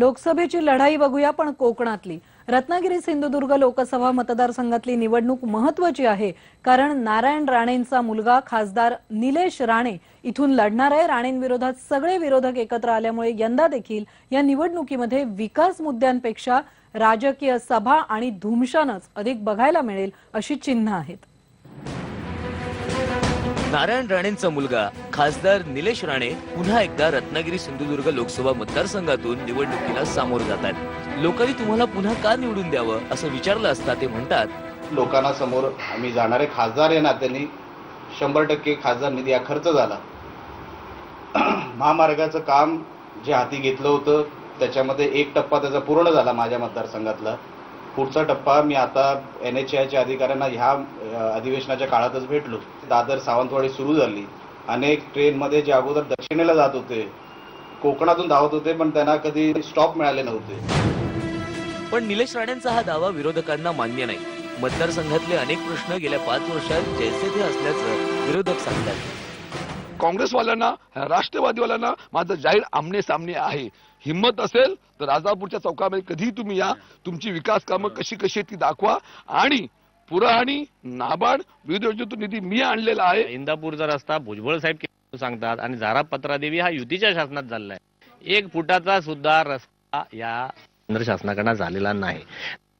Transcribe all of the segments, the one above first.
लोकसभेची लढाई बघूया पण कोकणातली. रत्नागिरी सिंधुदुर्ग लोकसभा मतदारसंघातली निवडणूक महत्वाची आहे कारण नारायण राणेंचा मुलगा खासदार निलेश राणे इथून लढणार आहे. राणेंविरोधात सगळे विरोधक एकत्र आल्यामुळे यंदा देखील या निवडणुकीमध्ये विकास मुद्द्यांपेक्षा राजकीय सभा आणि धुमशानच अधिक बघायला मिळेल अशी चिन्ह आहेत. नारायण राणेंचा मुलगा खासदार निलेश राणे पुन्हा एकदा रत्नागिरी सिंधुदुर्ग लोकसभा मतदारसंघातून निवडणुकीला सामोरं जात आहेत. लोकांनी तुम्हाला पुन्हा का निवडून द्यावं असं विचारलं असता ते म्हणतात लोकांना समोर आम्ही जाणारे खासदार या नात्याने शंभर टक्के खासदार निधी हा खर्च झाला. महामार्गाचं काम जे हाती घेतलं होतं त्याच्यामध्ये एक टप्पा त्याचा पूर्ण झाला माझ्या मतदारसंघातला. पुढचा टप्पा मी आता एन एच आयच्या अधिकाऱ्यांना ह्या अधिवेशनाच्या काळातच भेटलो. दादर सावंतवाडी सुरू झाली. अनेक ट्रेनमध्ये जे अगोदर दक्षिणेला जात होते कोकणातून धावत होते पण त्यांना कधी स्टॉप मिळाले नव्हते. पण निलेश राणेंचा हा दावा विरोधकांना मान्य नाही. मतदारसंघातले अनेक प्रश्न गेल्या पाच वर्षात जैसे थे असल्याचं विरोधक सांगतात. काँग्रेसवाल्यांना राष्ट्रवादीवाल्यांना माझं जाहीर आमने सामने आहे. हिंमत असेल तर राजापूरच्या चौकामध्ये कधीही तुम्ही या. तुमची विकास कामं कशी कशी आहेत ती दाखवा. आणि पुरवणी नाबार्ड विविध योजनेतून निधी मी आणलेला आहे. इंदापूरचा रस्ता भुजबळ साहेब सांगतात आणि झारा पत्रादेवी हा युतीच्या शासनात झालेला आहे. एक फुटाचा सुद्धा रस्ता या केंद्र शासनाकडनं झालेला नाही.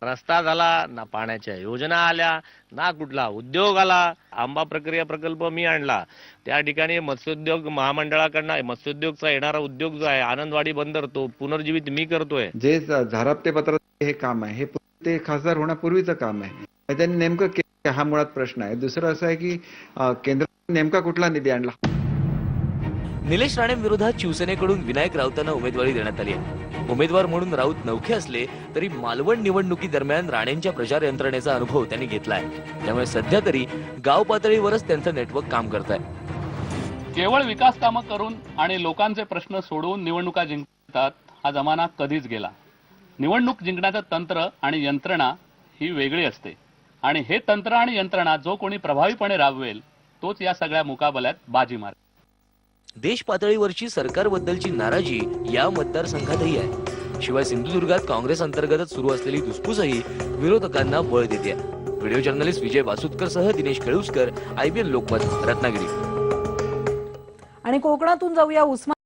रस्ता झाला ना पाण्याच्या योजना आल्या ना कुठला उद्योग आला. आंबा प्रक्रिया प्रकल्प मी आणला. त्या ठिकाणी मत्स्योद्योग महामंडळाकडनं मत्स्योद्योगचा येणारा उद्योग जो आहे आनंदवाडी बंदर तो पुनर्जीवित मी करतोय. जे झारापते पत्र हे काम आहे हे ते खासदार होण्यापूर्वीचं काम आहे. त्यांनी नेमकं हा मुळात प्रश्न आहे. दुसरं असं आहे की केंद्र नेमका कुठला निधी आणला? निलेश राणेंविरोधात शिवसेनेकडून विनायक राऊतांना उमेदवारी देण्यात आली आहे. उमेदवार म्हणून राऊत नौखे असले तरी मालवण निवडणुकी दरम्यान राणेंच्या प्रचार यंत्रणेचा अनुभव त्यांनी घेतलाय. त्यामुळे सध्या तरी गाव पातळीवरच त्यांचं नेटवर्क काम करत आहे केवळ विकास कामं करून आणि लोकांचे प्रश्न सोडवून निवडणुका जिंकतात हा जमाना कधीच गेला. निवडणूक जिंकण्याचं तंत्र आणि यंत्रणा ही वेगळी असते. आणि हे तंत्र आणि यंत्रणा जो कोणी प्रभावीपणे राबवेल तोच या सगळ्या मुकाबल्यात बाजी मारतो देश पातळीवरची सरकारबद्दलची नाराजी या मतदारसंघातही आहे. शिवाय सिंधुदुर्गात काँग्रेस अंतर्गतच सुरू असलेली धुसफूसही विरोधकांना बळ देते. व्हिडिओ जर्नलिस्ट विजय वासुदकर सह दिनेश केळुसकर आयबीएन लोकमत रत्नागिरी. आणि कोकणातून जाऊया उस्मान